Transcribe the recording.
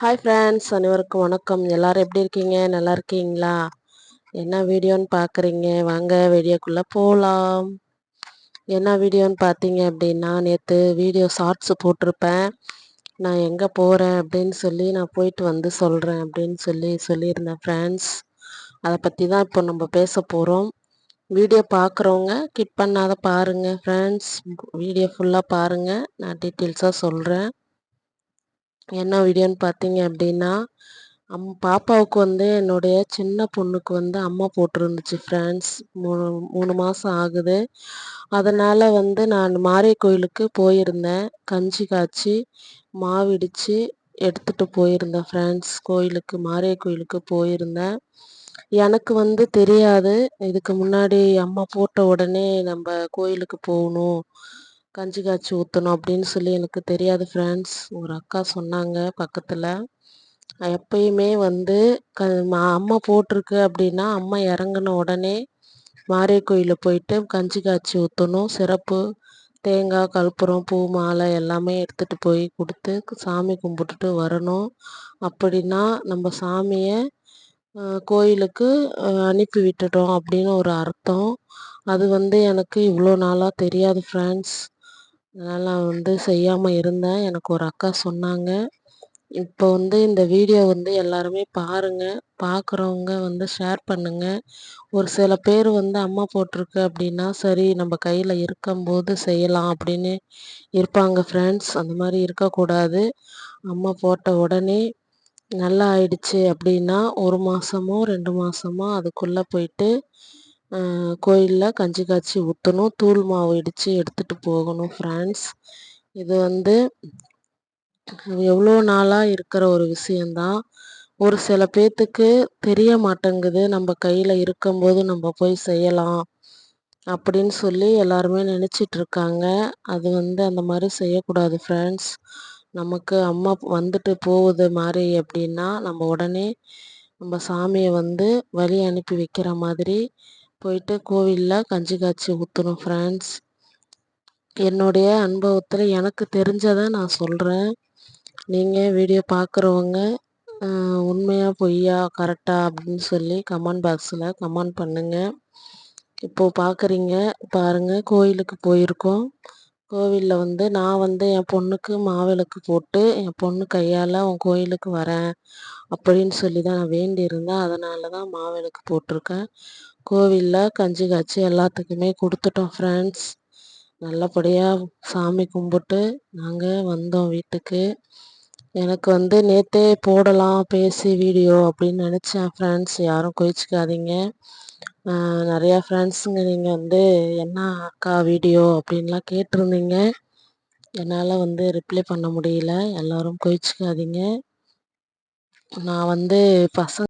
Hi friends அனைவருக்கும் வணக்கம். எல்லாரும் எப்படி இருக்கீங்க? நல்லா இருக்கீங்களா? என்ன வீடியோன்னு பார்க்குறீங்க வாங்க வீடியோக்குள்ளே போகலாம் என்ன வீடியோன்னு பார்த்தீங்க அப்படின்னா நேற்று வீடியோ ஷார்ட்ஸ் போட்டிருப்பேன். நான் எங்கே போகிறேன் அப்படின்னு சொல்லி நான் போயிட்டு வந்து சொல்கிறேன் அப்படின்னு சொல்லி சொல்லியிருந்தேன் ஃப்ரெண்ட்ஸ் அதை பற்றி தான் இப்போ நம்ம பேச போகிறோம் வீடியோ பார்க்குறவங்க கிட் பண்ணாத பாருங்கள் ஃப்ரெண்ட்ஸ் வீடியோ ஃபுல்லாக பாருங்கள் நான் டீட்டெயில்ஸாக சொல்கிறேன் என்ன வீடியோன்னு பார்த்தீங்க அப்படின்னா அம் பாப்பாவுக்கு வந்து என்னுடைய சின்ன பொண்ணுக்கு வந்து அம்மா போட்டிருந்துச்சு ஃப்ரெண்ட்ஸ் மூணு மூணு மாதம் ஆகுது. அதனால் வந்து நான் மாரிய கோயிலுக்கு போயிருந்தேன். கஞ்சி காய்ச்சி மாவிடிச்சு எடுத்துகிட்டு போயிருந்தேன் ஃப்ரெண்ட்ஸ் கோயிலுக்கு மாரிய கோயிலுக்கு போயிருந்தேன். எனக்கு வந்து தெரியாது இதுக்கு முன்னாடி அம்மா போட்ட உடனே நம்ம கோயிலுக்கு போகணும். கஞ்சி காய்ச்சி ஊற்றணும் அப்படின்னு சொல்லி எனக்கு தெரியாது ஃப்ரெண்ட்ஸ் ஒரு அக்கா சொன்னாங்க பக்கத்தில். எப்பயுமே வந்து க அம்மா போட்டிருக்கு அப்படின்னா அம்மா இறங்குன உடனே மாரிய கோயிலில் போயிட்டு கஞ்சி காய்ச்சி ஊற்றணும் சிறப்பு தேங்காய் கற்பூரம் பூ மாலை எல்லாமே எடுத்துகிட்டு போய் கொடுத்து சாமி கும்பிட்டுட்டு வரணும். அப்படின்னா நம்ம சாமியை கோயிலுக்கு அனுப்பி விட்டுட்டோம் அப்படின்னு ஒரு அர்த்தம். அது வந்து எனக்கு இவ்வளோ நாளாக தெரியாது ஃப்ரெண்ட்ஸ் அதனால் நான் வந்து செய்யாமல் இருந்தேன். எனக்கு ஒரு அக்கா சொன்னாங்க. இப்போ வந்து இந்த வீடியோ வந்து எல்லாருமே பாருங்கள் பார்க்குறவங்க வந்து ஷேர் பண்ணுங்கள் ஒரு சில பேர் வந்து அம்மா போட்டிருக்கு அப்படின்னா சரி நம்ம கையில் இருக்கும்போது செய்யலாம் அப்படின்னு இருப்பாங்க ஃப்ரெண்ட்ஸ் அந்த மாதிரி இருக்கக்கூடாது. அம்மா போட்ட உடனே நல்லா ஆயிடுச்சு அப்படின்னா ஒரு மாதமோ ரெண்டு மாதமோ அதுக்குள்ளே போயிட்டு கோயிலில் கஞ்சி காய்ச்சி ஊற்றணும் தூள் மாவு இடித்து எடுத்துகிட்டு போகணும் ஃப்ரெண்ட்ஸ் இது வந்து எவ்வளோ நாளாக இருக்கிற ஒரு விஷயந்தான் ஒரு சில பேர்த்துக்கு தெரிய மாட்டேங்குது. நம்ம கையில் இருக்கும்போது நம்ம போய் செய்யலாம் அப்படின்னு சொல்லி எல்லாருமே நினச்சிட்ருக்காங்க அது வந்து அந்த மாதிரி செய்யக்கூடாது ஃப்ரெண்ட்ஸ் நமக்கு அம்மா வந்துட்டு போகுது மாதிரி அப்படின்னா நம்ம உடனே நம்ம சாமியை வந்து வழி அனுப்பி வைக்கிற மாதிரி போயிட்டு கோவிலில் கஞ்சி காய்ச்சி ஊற்றணும் ஃப்ரெண்ட்ஸ் என்னுடைய அனுபவத்தில் எனக்கு தெரிஞ்சதை நான் சொல்கிறேன் நீங்கள் வீடியோ பார்க்குறவங்க உண்மையாக பொய்யா கரெக்டாக அப்படின்னு சொல்லி கமெண்ட் பாக்ஸில் கமெண்ட் பண்ணுங்கள் இப்போது பார்க்குறீங்க பாருங்கள் கோயிலுக்கு போயிருக்கோம். கோவிலில் வந்து நான் வந்து என் பொண்ணுக்கு மாவிளக்கு போட்டு என் பொண்ணு கையால் உன் கோயிலுக்கு வரேன் அப்படின்னு சொல்லி தான் நான் வேண்டியிருந்தேன். அதனால தான் மாவிளக்கு போட்டிருக்கேன். கோவிலில் கஞ்சி காய்ச்சி எல்லாத்துக்குமே கொடுத்துட்டோம் ஃப்ரெண்ட்ஸ் நல்லபடியாக சாமி கும்பிட்டு நாங்கள் வந்தோம் வீட்டுக்கு. எனக்கு வந்து நேற்றே போடலாம் பேசி வீடியோ அப்படின்னு நினச்சேன் ஃப்ரெண்ட்ஸ் யாரும் கோயிச்சிக்காதீங்க நிறையா ஃப்ரெண்ட்ஸுங்க நீங்கள் வந்து என்ன அக்கா வீடியோ அப்படின்லாம் கேட்டிருந்தீங்க. என்னால் வந்து ரிப்ளை பண்ண முடியல. எல்லோரும் கோயிச்சிக்காதீங்க நான் வந்து பசங்க